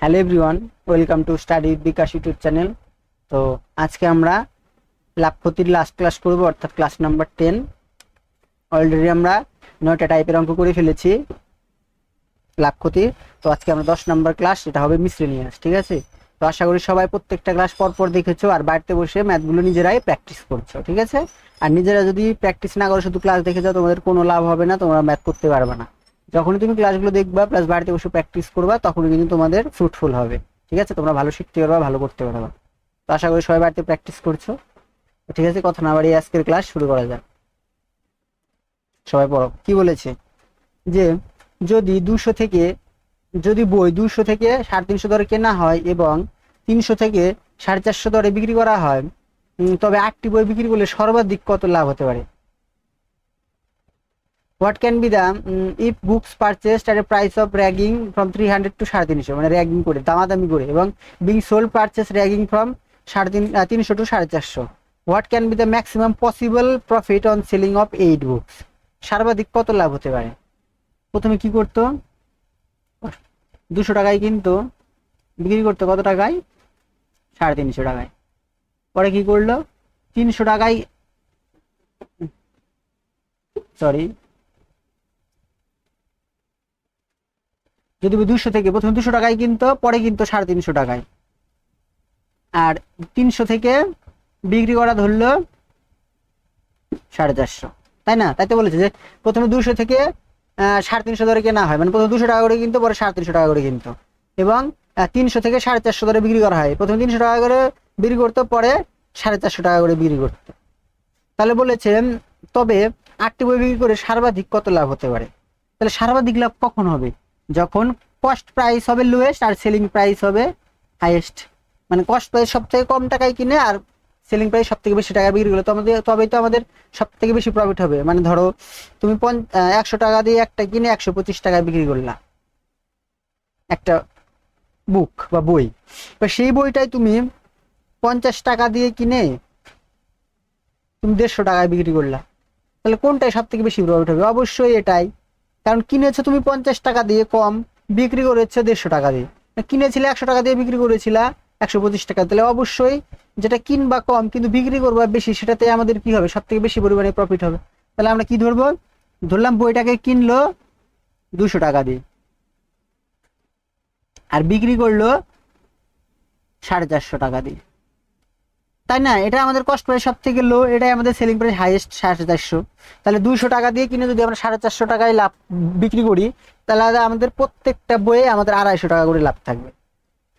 Hello everyone, welcome to study Bikash YouTube channel. তো আজকে আমরা লাভ ক্ষতির লাস্ট ক্লাস করব, অর্থাৎ ক্লাস নাম্বার টেন অলরেডি আমরা নয়টা টাইপের অঙ্ক করে ফেলেছি লাভ ক্ষতি তো আজকে আমরা দশ নম্বর ক্লাস এটা হবে মিসলেনিয়াস ঠিক আছে? তো আশা করি সবাই প্রত্যেকটা ক্লাস পর পর দেখেছ, আর বাড়িতে বসে ম্যাথগুলো নিজেরাই প্র্যাকটিস করছ, ঠিক আছে? আর নিজেরা যদি প্র্যাকটিস না করো, শুধু ক্লাস দেখে যাও, তোমাদের কোনো লাভ হবে না, তোমরা ম্যাথ করতে পারবে না। যখনই তুমি ক্লাসগুলো দেখবা প্লাস বাড়িতে বসে প্র্যাকটিস করবা, তখনই কিন্তু তোমাদের ফ্রুটফুল হবে। ঠিক আছে? তোমরা ভালো শিখতে পারবা, ভালো করতে পারবা। তো আশা করি সবাই বাড়িতে প্র্যাকটিস করছ। ঠিক আছে, কথা না বাড়িয়ে আজকের ক্লাস শুরু করা যাক। সবাই পড়ো। কি বলেছে? যে, যদি দুশো থেকে, যদি বই দুশো থেকে সাড়ে তিনশো দরে কেনা হয় এবং তিনশো থেকে সাড়ে চারশো দরে বিক্রি করা হয় তবে আটটি বই বিক্রি করলে সর্বাধিক কত লাভ হতে পারে? What can be the if books purchased at a price of ragging from three hundred to সাড়ে তিনশো মানে র্যাগিং করে, দামাদামি করে, এবং বিং সোল্ড পারচেস র্যাগিং ফ্রম সাড়ে তিন তিনশো টু সাড়ে চারশো। What can be the maximum possible profit on selling of eight books সর্বাধিক কত লাভ হতে পারে? প্রথমে কি করতো? দুশো টাকায় কিন্তু, বিক্রি করতো কত টাকায়? সাড়ে তিনশো টাকায়। পরে কি করল? তিনশো টাকায় সরি যদি দুশো থেকে প্রথমে দুশো টাকায় কিনতো, পরে কিনতো সাড়ে তিনশো টাকায়। আর তিনশো থেকে বিক্রি করা ধরলো সাড়ে চারশো। তাই না? তাই তো বলেছে যে প্রথমে দুশো থেকে সাড়ে তিনশো ধরে কেনা হয়। মানে প্রথমে দুশো টাকা করে কিনতো, পরে সাড়ে তিনশো টাকা করে কিনতো। এবং তিনশো থেকে সাড়ে চারশো ধরে বিক্রি করা হয়। প্রথমে তিনশো টাকা করে বিক্রি করতো, পরে সাড়ে চারশো টাকা করে বিক্রি করতো। তাহলে বলেছে তবে আটটি বই বিক্রি করে সর্বাধিক কত লাভ হতে পারে? তাহলে সর্বাধিক লাভ কখন হবে? যখন কস্ট প্রাইস হবে লোয়েস্ট আর সেলিং প্রাইস হবে হাইয়েস্ট মানে কস্ট প্রাইস সব থেকে কম টাকায় কিনে আর সেলিং প্রাইস সব থেকে বেশি টাকা বিক্রি করলে। তো আমাদের তবেই তো আমাদের সব থেকে বেশি প্রফিট হবে। মানে ধরো, তুমি একশো টাকা দিয়ে একটা কিনে একশো পঁচিশ টাকায় বিক্রি করলা। একটা বুক বা বই। এবার সেই বইটাই তুমি পঞ্চাশ টাকা দিয়ে কিনে তুমি দেড়শো টাকায় বিক্রি করলা। তাহলে কোনটাই সব থেকে বেশি প্রফিট হবে? অবশ্যই এটাই। কারণ কিনেছো তুমি পঞ্চাশ টাকা দিয়ে কম, বিক্রি করেছ দেড়শো টাকা দিয়ে। কিনেছিলে একশো টাকা দিয়ে বিক্রি করেছিলা একশো পঁচিশ টাকা, তাহলে অবশ্যই যেটা কিনবা কম কিন্তু বিক্রি করবা বেশি, সেটাতে আমাদের কি হবে? সব থেকে বেশি পরিমাণে প্রফিট হবে। তাহলে আমরা কি ধরবো? ধরলাম বইটাকে কিনলো দুশো টাকা দিয়ে। আর বিক্রি করল সাড়ে চারশো টাকা দিয়ে। তাই না? এটা আমাদের কস্ট প্রাইস সব থেকে লো এটাই আমাদের সেলিং প্রাইস হাইয়েস্ট সাড়ে চারশো। তাহলে দুইশো টাকা দিয়ে কিনে যদি আমরা সাড়ে চারশো টাকায় লাভ বিক্রি করি, তাহলে আমাদের প্রত্যেকটা বইয়ে আমাদের আড়াইশো টাকা করে লাভ থাকবে।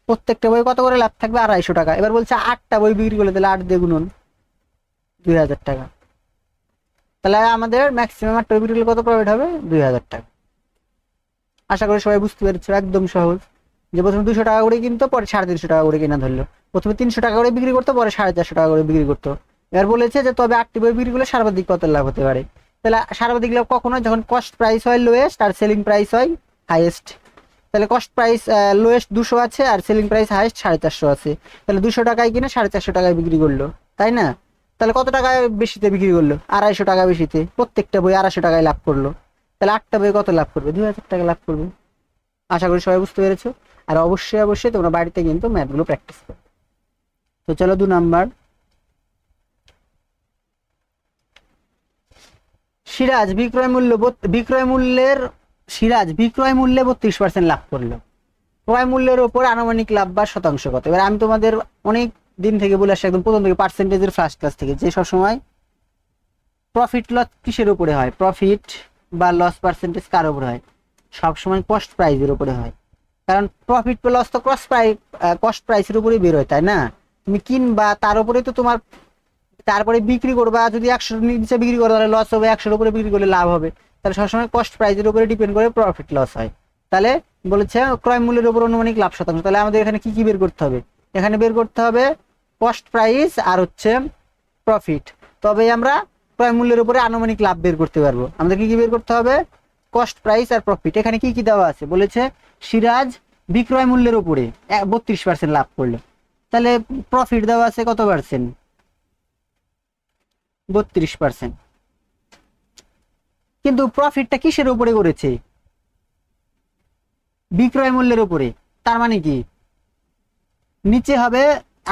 প্রত্যেকটা বই কত করে লাভ থাকবে? আড়াইশো টাকা। এবার বলছে আটটা বই বিক্রি করলে তাহলে আট দিয়ে গুনুন দুই হাজার টাকা। তাহলে আমাদের ম্যাক্সিমাম আটটা বই বিক্রি করলে কত প্রফিট হবে? দুই হাজার টাকা। আশা করি সবাই বুঝতে পেরেছ, একদম সহজ। যে প্রথমে দুশো টাকা করে কিনতো, পরে সাড়ে তিনশো টাকা করে কিনা ধরলো। প্রথমে তিনশো টাকা করে বিক্রি করতো, পরে সাড়ে চারশো টাকা করে বিক্রি করতো। এবার বলেছে যে, তবে আটটি বই বিক্রি করলে সর্বাধিক কত লাভ হতে পারে? তাহলে সর্বাধিক লাভ কখনো যখন কস্ট প্রাইস হয় লোয়েস্ট আর সেলিং প্রাইস হয় হাইয়েস্ট তাহলে কস্ট প্রাইস লোয়েস্ট দুশো আছে আর সেলিং প্রাইস হাইয়েস্ট সাড়ে চারশো আছে। তাহলে দুশো টাকায় কিনে সাড়ে চারশো টাকায় বিক্রি করল, তাই না? তাহলে কত টাকায় বেশিতে বিক্রি করল? আড়াইশো টাকা বেশিতে। প্রত্যেকটা বই আড়াইশো টাকায় লাভ করল। তাহলে আটটা বই কত লাভ করবে? দুই হাজার টাকা লাভ করবে। আশা করি সবাই বুঝতে পেরেছ। আর অবশ্যই অবশ্যই তোমরা বাড়িতে কিন্তু ম্যাথগুলো প্র্যাকটিস করো। তো চলো দু নাম্বার। সিরাজ বিক্রয় মূল্য বিক্রয় মূল্যের, সিরাজ বিক্রয় মূল্যে বত্রিশ পার্সেন্ট লাভ করল। ক্রয় মূল্যের ওপর আনুমানিক লাভ বা শতাংশ কত? এবার আমি তোমাদের অনেক দিন থেকে বলে আসছি একদম প্রথম থেকে পার্সেন্টেজের ফার্স্ট ক্লাস থেকে, যে সবসময় প্রফিট লস কিসের উপরে হয়? প্রফিট বা লস পার্সেন্টেজ কার উপরে হয়? সবসময় কস্ট প্রাইজের উপরে হয়। কারণ প্রফিট লস তো ক্রস প্রাইস কস্ট প্রাইসের উপরেই বের হয়, তাই না? তুমি কিনবা, তার উপরেই তো তোমার তারপরে বিক্রি করবা, যদি একশো নিচে বিক্রি করো, তাহলে লস হবে, একশোর উপরে বিক্রি করলে লাভ হবে। তাহলে সবসময় কস্ট প্রাইসের উপরে ডিপেন্ড করে প্রফিট লস হয়। তাহলে বলেছে, ক্রয় মূল্যের উপর অনুমানিক লাভ শতাংশ। তাহলে আমাদের এখানে কি কি বের করতে হবে? এখানে বের করতে হবে কস্ট প্রাইস আর হচ্ছে প্রফিট তবে আমরা ক্রয় মূল্যের উপরে আনুমানিক লাভ বের করতে পারব। আমাদের কি কি বের করতে হবে? কস্ট প্রাইস আর প্রফিট। এখানে কি কি দেওয়া আছে? বলেছে সিরাজ বিক্রয় মূল্যের উপরে বত্রিশ পার্সেন্ট লাভ করল। তাহলে প্রফিট দেওয়া আছে কত পার্সেন্ট বত্রিশ পার্সেন্ট কিন্তু প্রফিটটা কিসের উপরে করেছে? বিক্রয় মূল্যের উপরে। তার মানে কি? নিচে হবে,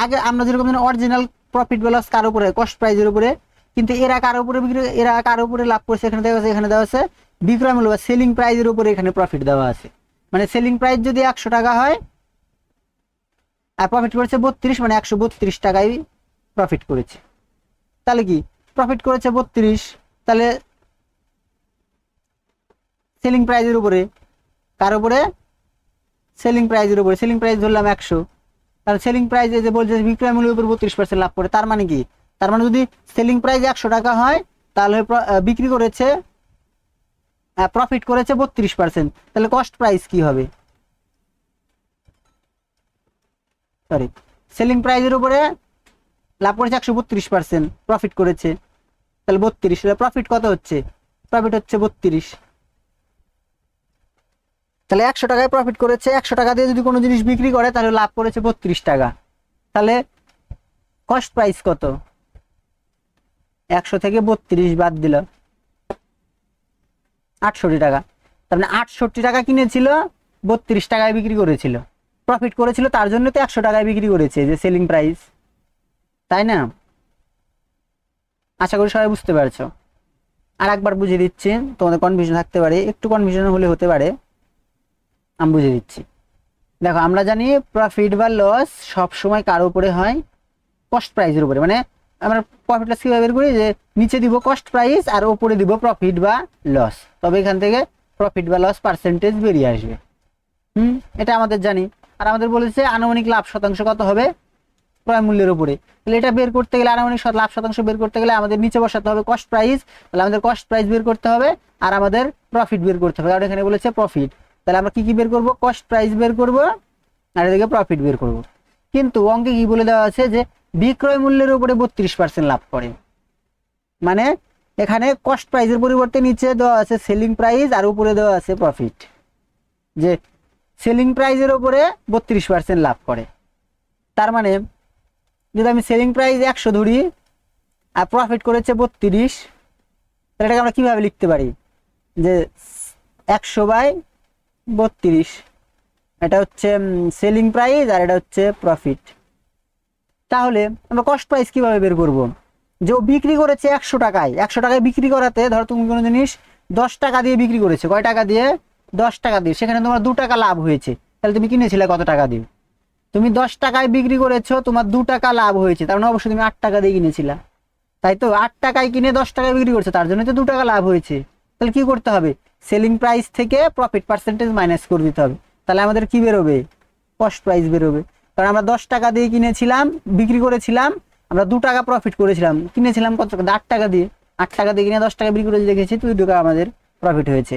আগে আমরা যেরকম অরিজিনাল প্রফিট বা কার উপরে কস্ট প্রাইজের উপরে, কিন্তু এরা কার উপরে বিক্রি এরা কার উপরে লাভ করছে? এখানে দেওয়া আছে, এখানে দেওয়া আছে বিক্রয় মূল্য বা সেলিং প্রাইজের উপরে এখানে প্রফিট দেওয়া আছে। মানে সেলিং প্রাইস যদি একশো টাকা হয়, আর প্রফিট করেছে বত্রিশ মানে একশো বত্রিশ টাকায় প্রফিট করেছে। তাহলে কি? প্রফিট করেছে বত্রিশ, তাহলে সেলিং প্রাইজের উপরে কার উপরে? সেলিং প্রাইজের উপরে। সেলিং প্রাইস ধরলাম একশো। তাহলে সেলিং প্রাইসে যে বলছে বিক্রয় মূল্যের উপর বত্রিশ পার্সেন্ট লাভ করে, তার মানে কি? তার মানে যদি সেলিং প্রাইস একশো টাকা হয়, তাহলে বিক্রি করেছে প্রফিট করেছে বত্রিশ পার্সেন্ট তাহলে কস্ট প্রাইস কি হবে? সরি সেলিং প্রাইসের উপরে লাভ করেছে একশো বত্রিশ পার্সেন্ট প্রফিট করেছে। তাহলে বত্রিশ প্রফিট কত হচ্ছে? প্রফিট হচ্ছে বত্রিশ। তাহলে একশো টাকায় প্রফিট করেছে, একশো টাকা দিয়ে যদি কোনো জিনিস বিক্রি করে, তাহলে লাভ করেছে বত্রিশ টাকা। তাহলে কস্ট প্রাইস কত? একশো থেকে বত্রিশ বাদ দিল আটষট্টি টাকা। তার মানে আটষট্টি টাকা কিনেছিল, বত্রিশ টাকায় বিক্রি করেছিল। প্রফিট করেছিল, তার জন্য তো একশো টাকায় বিক্রি করেছে যে সেলিং প্রাইস তাই না? আশা করি সবাই বুঝতে পারছ। আর একবার বুঝিয়ে দিচ্ছি, তোমাদের কনফিউশন থাকতে পারে, একটু কনফিউশন হলে হতে পারে। আমি বুঝিয়ে দিচ্ছি। দেখো, আমরা জানি প্রফিট বা লস সব সময় কার উপরে হয়? কস্ট প্রাইসের উপরে। মানে আমরা প্রফিট লস কীভাবে বের করি? যে নিচে দিব কস্ট প্রাইস আর উপরে দিব প্রফিট বা লস তবে এখান থেকে প্রফিট বা লস পার্সেন্টেজ বেরিয়ে আসবে। হুম? এটা আমাদের জানি। আর আমাদের বলেছে আনুমানিক লাভ শতাংশ কত হবে? ক্রয় মূল্যের উপরে। তাহলে এটা বের করতে গেলে আনুমানিক লাভ শতাংশ বের করতে গেলে আমাদের নিচে বসাতে হবে কস্ট প্রাইস তাহলে আমাদের কস্ট প্রাইস বের করতে হবে আর আমাদের প্রফিট বের করতে হবে। কারণ এখানে বলেছে প্রফিট তাহলে আমরা কি কি বের করব? কস্ট প্রাইস বের করব আর এদিকে প্রফিট বের করব। কিন্তু অঙ্কে কি বলে দেওয়া আছে যে বিক্রয় মূল্যের উপরে বত্রিশ পার্সেন্ট লাভ করে। মানে এখানে কস্ট প্রাইসের পরিবর্তে নিচে দেওয়া আছে সেলিং প্রাইস আর উপরে দেওয়া আছে প্রফিট যে সেলিং প্রাইসের উপরে বত্রিশ পার্সেন্ট লাভ করে। তার মানে যদি আমি সেলিং প্রাইস একশো ধরি আর প্রফিট করেছে বত্রিশ, তাহলে এটাকে আমরা কীভাবে লিখতে পারি? যে একশো বাই বত্রিশ। এটা হচ্ছে সেলিং প্রাইস আর এটা হচ্ছে প্রফিট তাহলে আমরা কস্ট প্রাইস কীভাবে বের করব? যে ও বিক্রি করেছে একশো টাকায় একশো টাকায় বিক্রি করাতে ধরো তুমি কোনো জিনিস দশ টাকা দিয়ে বিক্রি করেছে, কয় টাকা দিয়ে? দশ টাকা দিয়ে। সেখানে তোমার দু টাকা লাভ হয়েছে। তাহলে তুমি কিনেছিলে কত টাকা দিয়ে? তুমি দশ টাকায় বিক্রি করেছ, তোমার দু টাকা লাভ হয়েছে। তার মানে অবশ্যই তুমি আট টাকা দিয়ে কিনেছিলা। তাই তো? আট টাকায় কিনে দশ টাকায় বিক্রি করছ, তার জন্য তো দু টাকা লাভ হয়েছে। তাহলে কি করতে হবে? সেলিং প্রাইস থেকে প্রফিট পার্সেন্টেজ মাইনাস করে দিতে হবে। তাহলে আমাদের কি বেরোবে? কস্ট প্রাইস বেরোবে। কারণ আমরা দশ টাকা দিয়ে কিনেছিলাম, বিক্রি করেছিলাম, আমরা দু টাকা প্রফিট করেছিলাম। কিনেছিলাম কত টাকা? আট টাকা দিয়ে। আট টাকা দিয়ে কিনে দশ টাকা বিক্রি করে দেখেছি দুই টাকা আমাদের প্রফিট হয়েছে।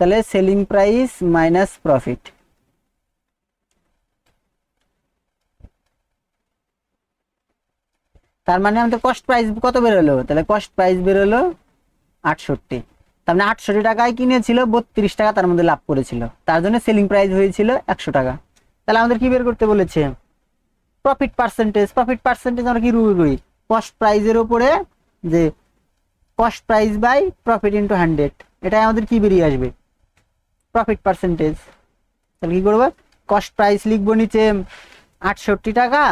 তাহলে সেলিং প্রাইস মাইনাস প্রফিট তার মানে আমাদের কস্ট প্রাইস কত বেরোলো? তাহলে কস্ট প্রাইস বেরোলো আটষট্টি। তার মানে আটষট্টি টাকায় কিনেছিল, বত্রিশ টাকা তার মধ্যে লাভ করেছিল। তার জন্য সেলিং প্রাইস হয়েছিল একশো টাকা। তাহলে আমাদের কি বের করতে বলেছে? প্রফিট পার্সেন্টেজ প্রফিট পার্সেন্টেজ আমরা কি রুল করি? কস্ট প্রাইজের উপরে যে cost price by profit into hundred এটাই আমাদের কি বেরিয়ে আসবে? প্রফিট পার্সেন্টেজ তাহলে কি করব? কস্ট প্রাইস লিখব নিচে আটষট্টি টাকা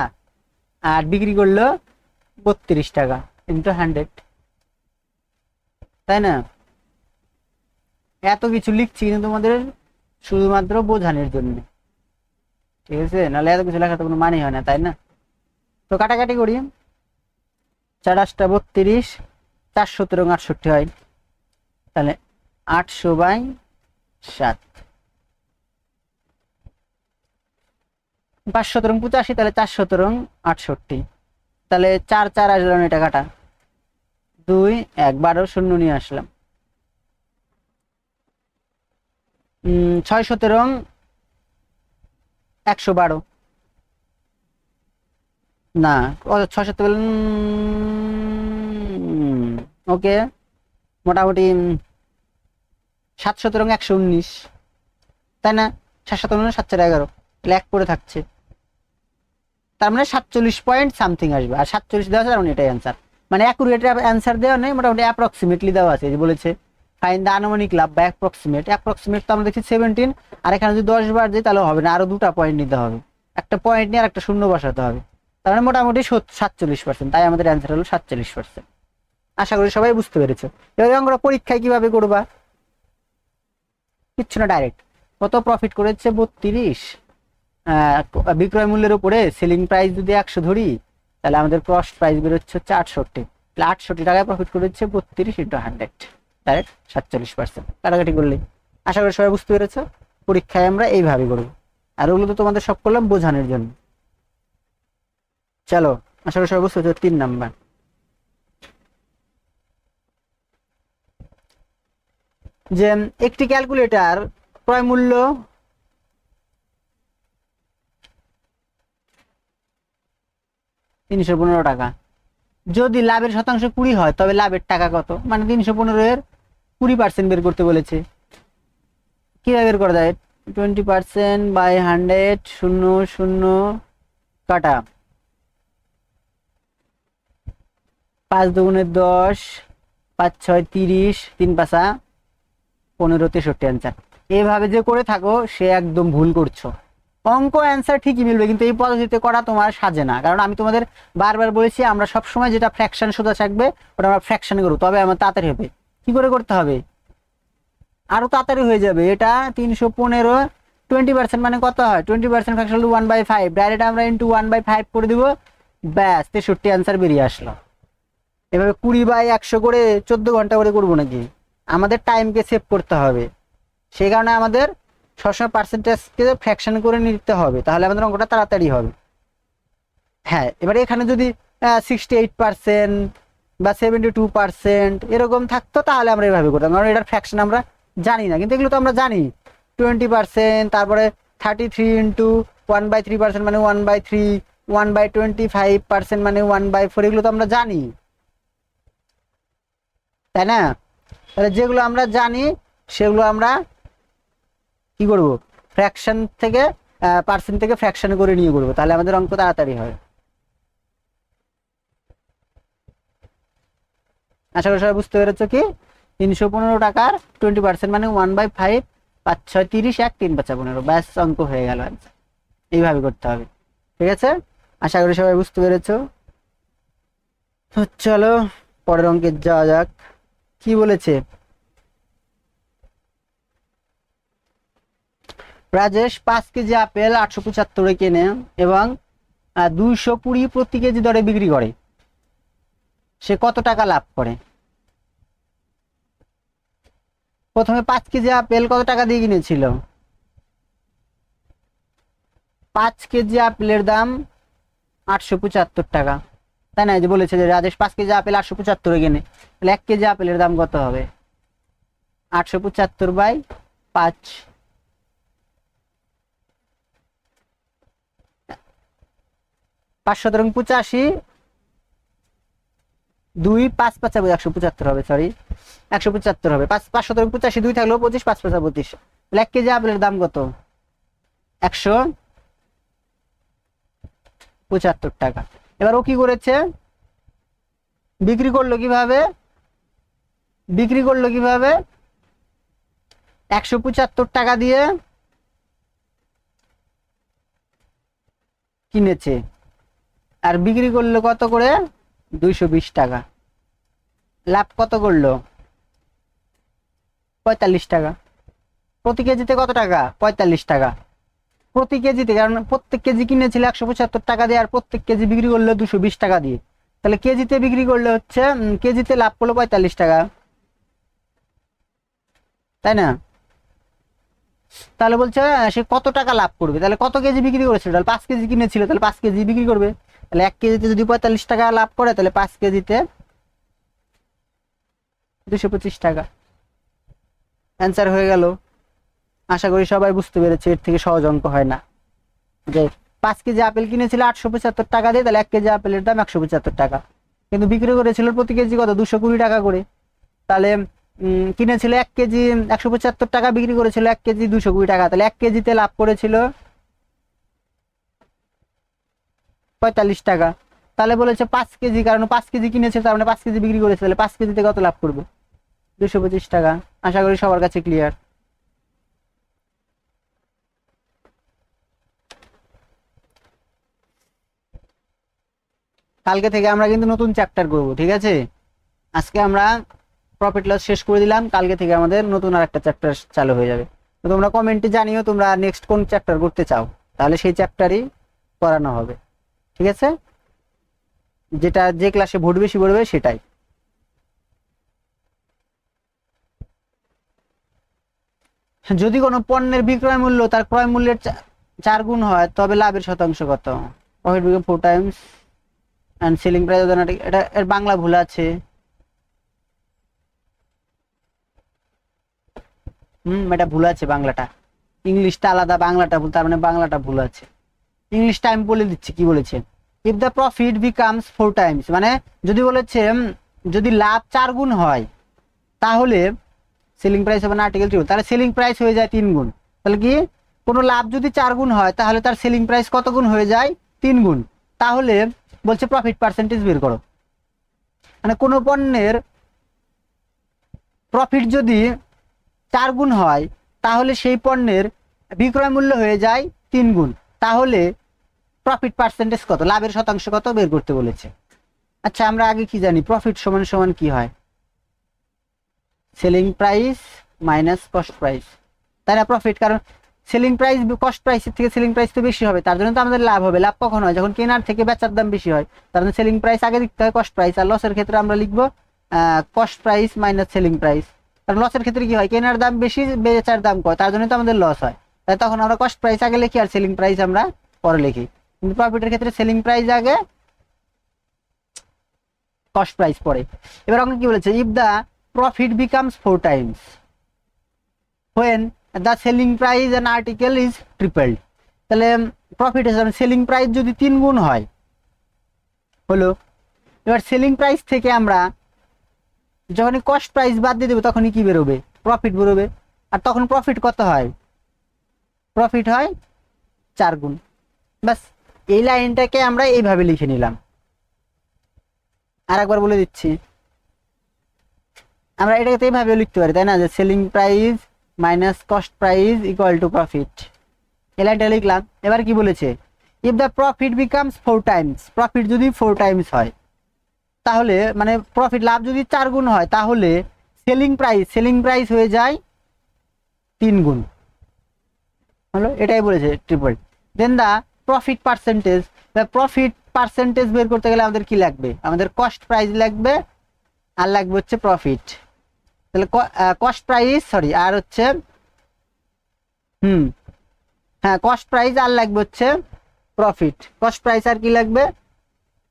আর বিক্রি করল বত্রিশ টাকা ইন্টু হান্ড্রেড তাই না? এত কিছু লিখছি কিন্তু তোমাদের শুধুমাত্র বোঝানোর জন্য। ঠিক আছে? নাহলে এত কিছু লেখা তো কোনো মানে হয় না, তাই না? তো কাটাকাটি করি। চার আটটা বত্রিশ চার সতেরো আটষট্টি হয়। তাহলে আটশো বাই সাত। পাঁচ সতেরো পঁচাশি, তাহলে চার সতেরো আটষট্টি। তাহলে চার চার আসলাম এটা কাটা। দুই, এক, বারো, শূন্য নিয়ে আসলাম। ছয় সতেরো একশো বারো। না ছয় সতেরো ওকে, মোটামুটি সাত সতেরো একশো উনিশ। তাই না? সাত সতেরো সাত চার এগারো। তাহলে এক করে থাকছে। তার মানে সাতচল্লিশ পয়েন্ট সামথিং আসবে। আর সাতচল্লিশ দেওয়া আছে, তার মানে এটাই অ্যান্সার মানে অ্যাকুরেট অ্যান্সার দেওয়া নেই, মোটামুটি অ্যাপ্রক্সিমেটলি দেওয়া আছে বলেছে। ফাইন দা আনুমানিক লাভ বা অ্যাপ্রক্সিমেট অ্যাপ্রক্সিমেট তো আমরা দেখছি সেভেন্টিন আর এখানে যদি দশ বার দিই তাহলে হবে না আরও দুটা পয়েন্ট নিতে হবে। একটা পয়েন্ট নিয়ে আর একটা শূন্য বসাতে হবে। তার মানে মোটামুটি সাতচল্লিশ পার্সেন্ট তাই আমাদের অ্যান্সার হলো সাতচল্লিশ পার্সেন্ট আশা করি সবাই বুঝতে পেরেছ। এবার আমরা পরীক্ষায় কীভাবে করবা? কিচ্ছু না ডাইরেক্ট কত প্রফিট করেছে? বত্রিশ। বিক্রয় মূল্যের উপরে সেলিং প্রাইস যদি একশো ধরি, তাহলে আমাদের ক্রস প্রাইস বেরোচ্ছে হচ্ছে আটষট্টি তাহলে আটষট্টি টাকায় প্রফিট করেছে বত্রিশ ইন্টু হান্ড্রেড ডাইরেক্ট সাতচল্লিশ পার্সেন্ট কাটাকাটি করলেই। আশা করি সবাই বুঝতে পেরেছ? পরীক্ষায় আমরা এইভাবে করব আর ওগুলো তো তোমাদের সব করলাম বোঝানোর জন্য। চলো, আশা করি সবাই বুঝতে পেরেছ, তিন নাম্বার। যে, একটি ক্যালকুলেটর ক্রয় মূল্য তিনশো পনেরো টাকা। যদি লাভের শতাংশ কুড়ি হয়, তবে লাভের টাকা কত? মানে তিনশো পনেরো এর কুড়ি পার্সেন্ট বের করতে বলেছে। কীভাবে বের করা যায়? টোয়েন্টি পার্সেন্ট বাই হান্ড্রেড শূন্য শূন্য, কাটা। পাঁচ দুগুণের দশ, পাঁচ ছয় তিরিশ, তিন পাঁচা পনেরো তেষট্টি অ্যান্সার এভাবে যে করে থাকো, সে একদম ভুল করছ। অঙ্ক অ্যান্সার ঠিকই মিলবে, কিন্তু এই পদ্ধতিতে করা তোমার সাজে না। কারণ আমি তোমাদের বারবার বলেছি, আমরা সব সময় যেটা ফ্র্যাকশন সোজা থাকবে, ওটা আমরা ফ্র্যাকশন করব। তবে আমার তাড়াতাড়ি হবে। কি করে করতে হবে? আরও তাড়াতাড়ি হয়ে যাবে। এটা তিনশো পনেরো টোয়েন্টি পার্সেন্ট মানে কত হয়? Twenty percent fraction one by five direct আমরা ইন্টু ওয়ান বাই ফাইভ করে দিব। ব্যাস, তেষট্টি অ্যান্সার বেরিয়ে আসলো। এভাবে কুড়ি বাই একশো করে চোদ্দ ঘণ্টা করে করব নাকি? আমাদের টাইমকে সেভ করতে হবে। সেই কারণে আমাদের সবসময় পার্সেন্টেজকে ফ্র্যাকশন করে নিতে হবে। তাহলে আমাদের অঙ্কটা তাড়াতাড়ি হবে। হ্যাঁ এবারে এখানে যদি সিক্সটি এইট পার্সেন্ট বা সেভেন্টি টু পার্সেন্ট এরকম থাকতো, তাহলে আমরা এভাবে করতাম। কারণ এটার ফ্র্যাকশন আমরা জানি না, কিন্তু এগুলো তো আমরা জানি। টোয়েন্টি পার্সেন্ট তারপরে thirty three into one by three percent মানে one by three one by twenty five percent মানে ওয়ান বাই ফোর এগুলো তো আমরা জানি। তাই না? তাহলে যেগুলো আমরা জানি, সেগুলো আমরা কি করব? ফ্র্যাকশন থেকে পার্সেন্ট থেকে ফ্র্যাকশন করে নিয়ে করব। তাহলে আমাদের অঙ্ক তাড়াতাড়ি হয়। আশা করি সবাই বুঝতে পেরেছ কি? তিনশো পনেরো টাকার টোয়েন্টি পার্সেন্ট মানে ওয়ান বাই ফাইভ পাঁচ, ছয়, তিরিশ, এক, তিন পাঁচা পনেরো। ব্যাস, অঙ্ক হয়ে গেল এইভাবে করতে হবে। ঠিক আছে? আশা করি সবাই বুঝতে পেরেছ। তো চলো, পরের অঙ্কে যাওয়া যাক। কি বলেছে? রাজেশ, পাঁচ কেজি আপেল আটশো পঁচাত্তরে কেনে এবং দুইশো কুড়ি প্রতি কেজি দরে বিক্রি করে। সে কত টাকা লাভ করে? প্রথমে পাঁচ কেজি আপেল কত টাকা দিয়ে কিনেছিল? পাঁচ কেজি আপেলের দাম আটশো পঁচাত্তর টাকা। তাই না? যে বলেছে যে রাজেশ, পাঁচ কেজি আপেল আটশো পঁচাত্তরে কেনে। তাহলে এক কেজি আপেলের দাম কত হবে? আটশো পঁচাত্তর বাই পাঁচ। পাঁচ শতরং পঁচাশি দুই, পাঁচ, পাঁচা একশো পঁচাত্তর হবে সরি একশো পঁচাত্তর হবে। পাঁচ পাঁচ শতরং পঁচাশি, দুই থাকলেও পঁচিশ, পাঁচ, পাঁচা পঁচিশ এক কেজি আপেলের দাম কত? একশো পঁচাত্তর টাকা। এবার ও কি করেছে? বিক্রি করল কীভাবে? বিক্রি করল কীভাবে? একশো পঁচাত্তর টাকা দিয়ে কিনেছে। আর বিক্রি করল কত করে? দুইশো বিশ টাকা। লাভ কত করল? পঁয়তাল্লিশ টাকা। প্রতি কেজিতে কত টাকা? পঁয়তাল্লিশ টাকা। প্রতি কেজিতে, কারণ প্রত্যেক কেজি কিনেছিল একশো পঁচাত্তর টাকা দিয়ে আর প্রত্যেক কেজি বিক্রি করল দুশো বিশ টাকা দিয়ে। তাহলে কেজিতে বিক্রি করলে হচ্ছে কেজিতে লাভ করল পঁয়তাল্লিশ টাকা। তাই না? তাহলে বলছে সে কত টাকা লাভ করবে? তাহলে কত কেজি বিক্রি করেছিল? তাহলে পাঁচ কেজি কিনেছিল, তাহলে পাঁচ কেজি বিক্রি করবে। তাহলে এক কেজিতে যদি পঁয়তাল্লিশ টাকা লাভ করে, তাহলে পাঁচ কেজিতে দুশো পঁচিশ টাকা। অ্যান্সার হয়ে গেল। আশা করি সবাই বুঝতে পেরেছে, এর থেকে সহজ অঙ্ক হয় না। যে পাঁচ কেজি আপেল কিনেছিল আটশো পঁচাত্তর টাকা দিয়ে, তাহলে এক কেজি আপেলের দাম একশো পঁচাত্তর টাকা। কিন্তু বিক্রি করেছিল প্রতি কেজি কত? দুশো কুড়ি টাকা করে। তাহলে কিনেছিল এক কেজি একশো পঁচাত্তর টাকা, বিক্রি করেছিল এক কেজি দুশো কুড়ি টাকা। তাহলে এক কেজিতে লাভ করেছিল পঁয়তাল্লিশ টাকা। তাহলে বলেছে পাঁচ কেজি, কারণ পাঁচ কেজি কিনেছে, তার মানে পাঁচ কেজি বিক্রি করেছে, তাহলে পাঁচ কেজিতে কত লাভ করবে? দুশো পঁচিশ টাকা। আশা করি সবার কাছে ক্লিয়ার কালকে থেকে আমরা কিন্তু নতুন চ্যাপ্টার করব, ঠিক আছে? আজকে আমরা প্রফিট লস শেষ করে দিলাম, কালকে থেকে আমাদের নতুন আর একটা চ্যাপ্টার চালু হয়ে যাবে। তো তোমরা কমেন্টে জানিও, তোমরা নেক্সট কোন চ্যাপ্টার করতে চাও। তাহলে সেই চ্যাপ্টারই করানো হবে। ঠিক আছে? যেটা যে ক্লাসে ভোট বেশি পড়বে সেটাই। যদি কোনো পণ্যের বিক্রয় মূল্য তার ক্রয় মূল্যের চার গুণ হয়, তবে লাভের শতাংশ কত? প্রফিট বিক্রয় four times and selling price এটা এর বাংলা ভুল আছে। হুম, এটা ভুল আছে বাংলাটা। ইংলিশটা আলাদা, বাংলাটা ভুল, তার মানে বাংলাটা ভুল আছে। ইংলিশটা আমি বলে দিচ্ছি, কি বলেছে? If the profit becomes four times মানে যদি বলেছে যদি লাভ চার গুণ হয়, তাহলে সেলিং প্রাইস হবে না আর্টিকেল টু তাহলে সেলিং প্রাইস হয়ে যায় তিন গুণ। তাহলে কি? কোনো লাভ যদি চার গুণ হয়, তাহলে তার সেলিং প্রাইস কত গুণ হয়ে যায়? তিন গুণ। তাহলে বলছে প্রফিট পার্সেন্টেজ বের করো। মানে কোনো পণ্যের প্রফিট যদি চার গুণ হয়, তাহলে সেই পণ্যের বিক্রয় মূল্য হয়ে যায় তিন গুণ। তাহলে প্রফিট পার্সেন্টেজ কত? লাভের শতাংশ কত? বের করতে বলেছে। আচ্ছা আমরা আগে কি জানি? প্রফিট সমান সমান কি হয়? Selling price minus cost price তাই না প্রফিট কারণ সেলিং প্রাইস কস্ট প্রাইসের থেকে সেলিং প্রাইস তো বেশি হবে, তার জন্য তো আমাদের লাভ হবে। লাভ কখন হয়? যখন কেনার থেকে বেচার দাম বেশি হয়, তার জন্য সেলিং প্রাইস আগে লিখতে হয় কস্ট প্রাইস আর লসের ক্ষেত্রে আমরা লিখব cost price minus selling price কারণ লসের ক্ষেত্রে কি হয়? কেনার দাম বেশি, বেচার দাম কয় তার জন্য তো আমাদের লস হয়। তাই তখন আমরা কস্ট প্রাইস আগে লিখি আর সেলিং প্রাইস আমরা পরে লিখি। কিন্তু প্রফিটের ক্ষেত্রে সেলিং প্রাইস আগে কস্ট প্রাইস পরে এবার আমাকে কি বলেছে? If the profit becomes four times when the selling price an article is tripled, তাহলে প্রফিট হিসাবে সেলিং প্রাইস যদি তিন গুণ হয়, হলো, এবার সেলিং প্রাইস থেকে আমরা যখনই কস্ট প্রাইস বাদ দিয়ে দেবো, তখনই কি বেরোবে? প্রফিট বেরোবে। আর তখন প্রফিট কত হয়? প্রফিট হয় চার গুণ। ব্যাস, এই লাইনটাকে আমরা এইভাবে লিখে নিলাম। আর একবার বলে দিচ্ছি। আমরা এটাকে তো এইভাবে লিখতে পারি, তাই না? যে selling price minus cost price equal to profit এই লাইনটা লিখলাম। এবার কি বলেছে? If the profit becomes four times profit যদি ফোর টাইমস হয় তাহলে মানে প্রফিট লাভ যদি চার গুণ হয়, তাহলে সেলিং প্রাইস সেলিং প্রাইস হয়ে যায় তিন গুণ। হলো? এটাই বলেছে triple then the profit percentage profit percentage বের করতে গেলে আমাদের কি লাগবে? আমাদের কস্ট প্রাইস লাগবে, আর লাগবে হচ্ছে প্রফিট তাহলে কস্ট প্রাইস সরি আর হচ্ছে, হুম হ্যাঁ কস্ট প্রাইস আর লাগবে হচ্ছে প্রফিট কস্ট প্রাইস আর কি লাগবে?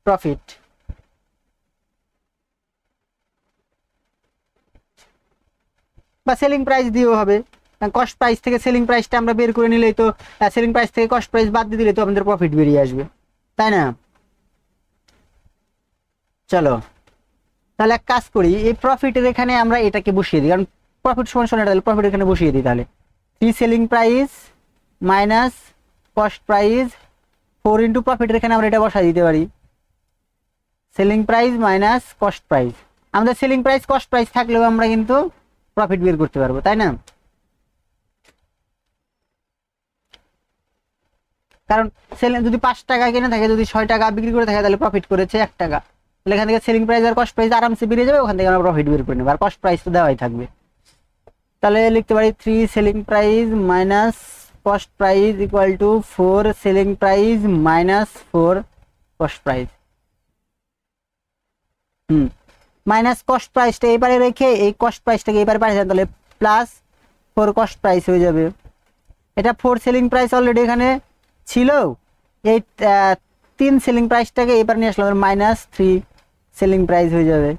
প্রফিট বা সেলিং প্রাইস দিয়েও হবে। কস্ট প্রাইস থেকে সেলিং প্রাইসটা আমরা বের করে নিলেই তো সেলিং প্রাইস থেকে কস্ট প্রাইস বাদ দিয়ে দিলে তো আমাদের প্রফিট বেরিয়ে আসবে। তাই না? চলো। তাহলে এক কাজ করি, এই প্রফিটের এখানে আমরা এটাকে বসিয়ে দিই। কারণ প্রফিট সমান সমান তাহলে প্রফিট এখানে বসিয়ে দিই তাহলে। Three selling price minus cost price four into প্রফিটের এখানে আমরা এটা বসাই দিতে পারি। Selling price minus cost price আমাদের সেলিং প্রাইস কস্ট প্রাইস থাকলেও আমরা কিন্তু প্রফিট বের করতে পারব, তাই না? কারণ সেলিং যদি পাঁচ টাকা কিনে থাকে, যদি ছয় টাকা বিক্রি করে থাকে, তাহলে প্রফিট করেছে এক টাকা। তাহলে এখান থেকে সেলিং প্রাইস আর কস্ট প্রাইস আরামসে বেরিয়ে যাবে, ওখান থেকে আমরা প্রফিট বের করে নেব। আর কস্ট প্রাইস তো দেওয়াই থাকবে। তাহলে লিখতে পারি three selling price minus cost price equal to four selling price minus four cost price hmm. Minus cost প্রাইসটা এবারে রেখে এই কস্ট প্রাইসটাকে এবারে পাঠিয়ে তাহলে প্লাস ফোর কস্ট প্রাইস হয়ে যাবে। এটা ফোর সেলিং প্রাইস অলরেডি এখানে ছিল এই তিন সেলিং প্রাইসটাকে এবার নিয়ে আসলাম মাইনাস থ্রি সেলিং প্রাইস হয়ে যাবে।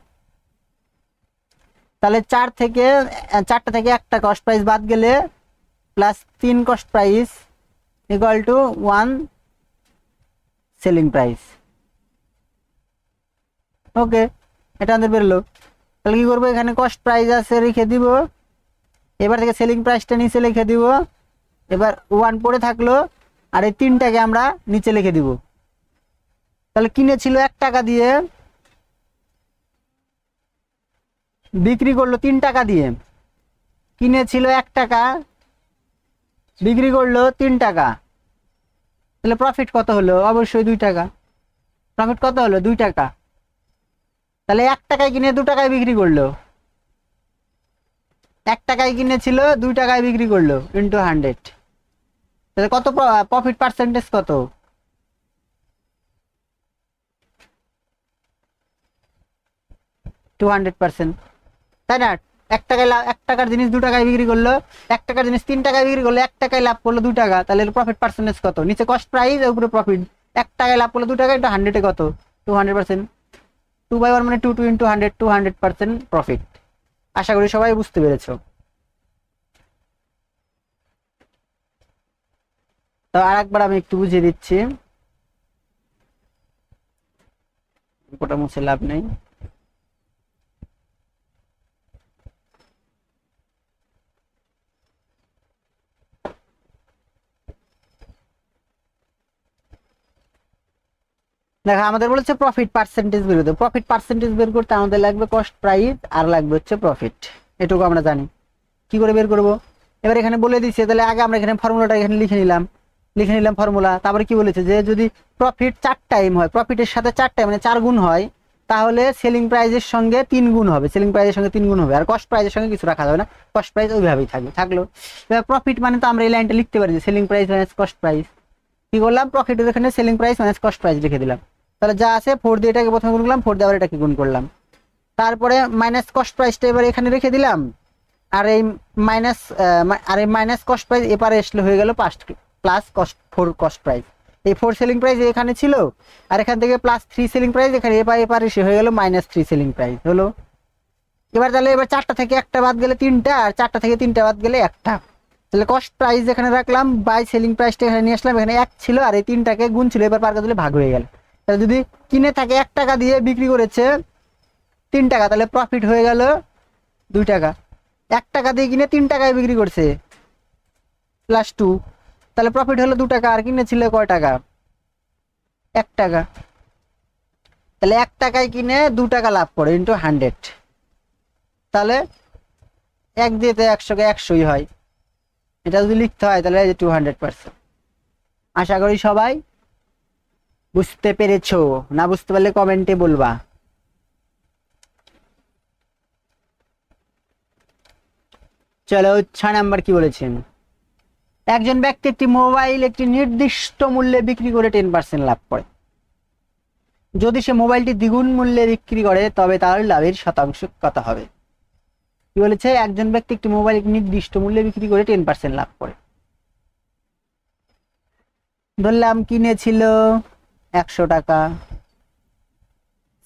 তাহলে চার থেকে চারটা থেকে একটা কস্ট প্রাইস বাদ গেলে প্লাস তিন cost price equal to one selling price okay এটা আমাদের বেরোলো। তাহলে কি করব? এখানে কস্ট প্রাইস আছে, রেখে দিব। এবার থেকে সেলিং প্রাইসটা নিচে লিখে দিব। এবার ওয়ান পড়ে থাকল, আর এই তিনটাকে আমরা নিচে লিখে দিব। তাহলে কিনেছিল এক টাকা দিয়ে, বিক্রি করল তিন টাকা দিয়ে। কিনেছিল এক টাকা, বিক্রি করল তিন টাকা। তাহলে প্রফিট কত হলো? অবশ্যই দুই টাকা। প্রফিট কত হলো? দুই টাকা। তাহলে এক টাকায় কিনে দু টাকায় বিক্রি করল। এক টাকায় কিনেছিল, দুই টাকায় বিক্রি করল ইন্টু হান্ড্রেড তাহলে কত প্রফিট পার্সেন্টেজ কত? টু হান্ড্রেড পার্সেন্ট তাই না? এক টাকায় লাভ এক টাকার জিনিস দু টাকায় বিক্রি করল, এক টাকার জিনিস তিন টাকায় বিক্রি করল, এক টাকায় লাভ করল দু টাকা। তাহলে প্রফিট পার্সেন্টেজ কত? নিচে কস্ট প্রাইস উপরে প্রফিট এক টাকায় লাভ করল দু টাকা এটা হান্ড্রেডে কত? Two hundred percent two by one মানে two two into hundred two hundred percent profit আশা করি সবাই বুঝতে পেরেছ। তো আর একবার আমি একটু বুঝিয়ে দিচ্ছি। ওটা মুছে লাভ নেই। দেখো, আমাদের বলেছে প্রফিট পার্সেন্টেজ বের করতে। প্রফিট পার্সেন্টেজ বের করতে আমাদের লাগবে কস্ট প্রাইস আর লাগবে হচ্ছে প্রফিট এটুকু আমরা জানি। কি করে বের করব? এবার এখানে বলে দিচ্ছে তাহলে আগে আমরা এখানে ফর্মুলাটা এখানে লিখে নিলাম। লিখে নিলাম ফর্মুলা তারপরে কি বলেছে যে যদি প্রফিট চার টাইম হয় প্রফিটের সাথে চার টাইম মানে চার গুণ হয়, তাহলে সেলিং প্রাইজের সঙ্গে তিন গুণ হবে। সেলিং প্রাইজের সঙ্গে তিন গুণ হবে। আর কস্ট প্রাইজের সঙ্গে কিছু রাখা যাবে না। কস্ট প্রাইস ওইভাবেই থাকবে, থাকল। এবার প্রফিট মানে তো আমরা এই লাইনটা লিখতে পারি যে selling price minus cost price কি করলাম? প্রফিটের এখানে selling price minus cost price লিখে দিলাম। তাহলে যা আছে ফোর দিয়ে এটাকে প্রথমে গুণ করলাম ফোর দিয়ে আবার এটাকে গুণ করলাম। তারপরে মাইনাস কস্ট প্রাইসটা এবার এখানে রেখে দিলাম। আর এই মাইনাস আর এই মাইনাস কস্ট প্রাইস এপারে আসলে হয়ে গেল past plus cost four cost price এই ফোর সেলিং প্রাইস এখানে ছিল, আর এখান থেকে প্লাস থ্রি সেলিং প্রাইস এখানে এপার এপারে এসে হয়ে গেল মাইনাস থ্রি সেলিং প্রাইস হলো? এবার তাহলে এবার চারটা থেকে একটা বাদ গেলে তিনটা, আর চারটা থেকে তিনটা বাদ গেলে একটা। তাহলে কস্ট প্রাইস এখানে রাখলাম বাই সেলিং প্রাইসটা এখানে নিয়ে আসলাম, এখানে এক ছিল, আর এই তিনটাকে গুণ ছিল, এবার পার দিলে ভাগ হয়ে গেল। যদি কিনে থাকে এক টাকা দিয়ে বিক্রি করেছে, তিন টাকা, তাহলে প্রফিট হয়ে গেল দুই টাকা। এক টাকা দিয়ে কিনে তিন টাকায় বিক্রি করছে প্লাস টু তাহলে প্রফিট হলো দু টাকা, আর কিনেছিল কয় টাকা? এক টাকা। তাহলে এক টাকায় কিনে দু টাকা লাভ করে ইন্টু হান্ড্রেড তাহলে এক দিয়ে তো একশোকে একশোই হয়। এটা যদি লিখতে হয়, তাহলে টু হান্ড্রেড পার্সেন্ট আশা করি সবাই বুঝতে পেরেছ? না বুঝতে পারলে কমেন্টে বলবা। চলো, ছয় নাম্বার কি বলেছেন? একজন ব্যক্তি একটি মোবাইল একটি নির্দিষ্ট মূল্যে বিক্রি করে টেন পার্সেন্ট লাভ করে। যদি সে মোবাইলটি দ্বিগুণ মূল্যে বিক্রি করে, তবে তার লাভের শতাংশ কত হবে? কি বলেছে? একজন ব্যক্তি একটি মোবাইল নির্দিষ্ট মূল্যে বিক্রি করে টেন পার্সেন্ট লাভ করে। ধরলাম, কিনেছিল। একশো টাকা।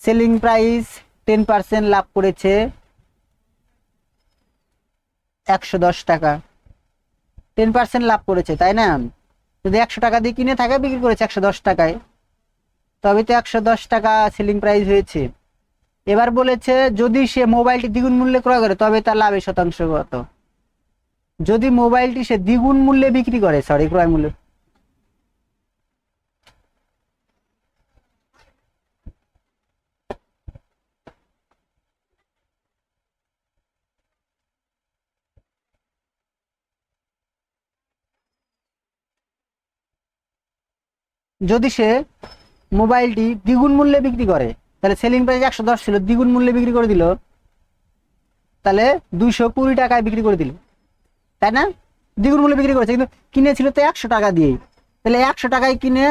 সেলিং প্রাইস টেন পার্সেন্ট লাভ করেছে একশো দশ টাকা। টেন পার্সেন্ট লাভ করেছে, তাই না? যদি একশো টাকা দিয়ে কিনে থাকে, বিক্রি করেছে একশো দশ টাকায়। তবে তো একশো দশ টাকা সেলিং প্রাইস হয়েছে। এবার বলেছে, যদি সে মোবাইলটি দ্বিগুণ মূল্যে ক্রয় করে, তবে তার লাভের শতাংশ কত? যদি মোবাইলটি সে দ্বিগুণ মূল্যে বিক্রি করে সরি ক্রয় মূল্য যদি সে মোবাইলটি দ্বিগুণ মূল্যে বিক্রি করে, তাহলে সেলিং প্রাইস একশো দশ ছিল, দ্বিগুণ মূল্যে বিক্রি করে দিল, তাহলে দুইশো কুড়ি টাকায় বিক্রি করে দিল। তাই না? দ্বিগুণ মূল্যে বিক্রি করেছে, কিন্তু কিনেছিল তো একশো টাকা দিয়েই। তাহলে একশো টাকায় কিনে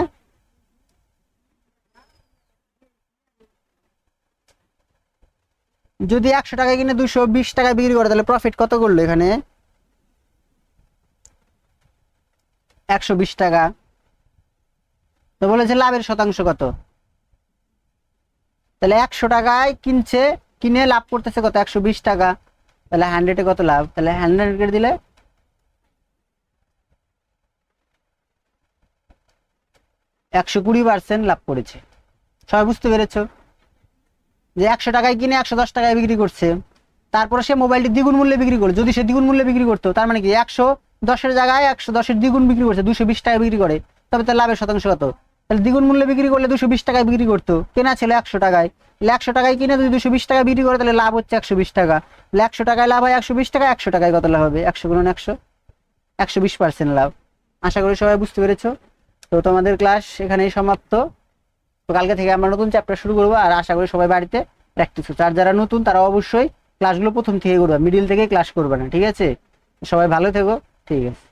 যদি একশো টাকায় কিনে দুশো বিশ টাকায় বিক্রি করে, তাহলে প্রফিট কত করল এখানে? একশো বিশ টাকা। তো বলেছে লাভের শতাংশ কত? তাহলে একশো টাকায় কিনছে, কিনে লাভ করতেছে কত? একশো বিশ টাকা। তাহলে হান্ড্রেডে কত লাভ? তাহলে হান্ড্রেড দিলে একশো কুড়ি পার্সেন্ট লাভ করেছে। সবাই বুঝতে পেরেছ? যে একশো টাকায় কিনে একশো দশ টাকায় বিক্রি করছে। তারপরে সে মোবাইলটি দ্বিগুণ মূল্যে বিক্রি করে। যদি সে দ্বিগুণ মূল্যে বিক্রি করতো, তার মানে কি? একশো দশের জায়গায় একশো দশের দ্বিগুণ বিক্রি করছে, দুশো বিশ টাকায় বিক্রি করে। তবে তার লাভের শতাংশ কত? তাহলে দ্বিগুণ মূল্যে বিক্রি করলে দুশো বিশ টাকায় বিক্রি করতো। কেনা ছিল একশো টাকায়। একশো টাকায় কিনে যদি দুশো বিশ টাকা বিক্রি করে, তাহলে লাভ হচ্ছে একশো বিশ টাকা। একশো টাকায় লাভ হয় একশো বিশ টাকা, একশো টাকায় কত লাভ হবে? একশো গুণন একশো। একশো বিশ পার্সেন্ট লাভ। আশা করি সবাই বুঝতে পেরেছ। তো তোমাদের ক্লাস এখানেই সমাপ্ত। তো কালকে থেকে আমরা নতুন চ্যাপ্টার শুরু করব, আর আশা করি সবাই বাড়িতে প্র্যাকটিস হচ্ছে আর যারা নতুন, তারা অবশ্যই ক্লাসগুলো প্রথম থেকে করবে। মিডিল থেকে ক্লাস করবে না, ঠিক আছে? সবাই ভালো থেকো। ঠিক আছে।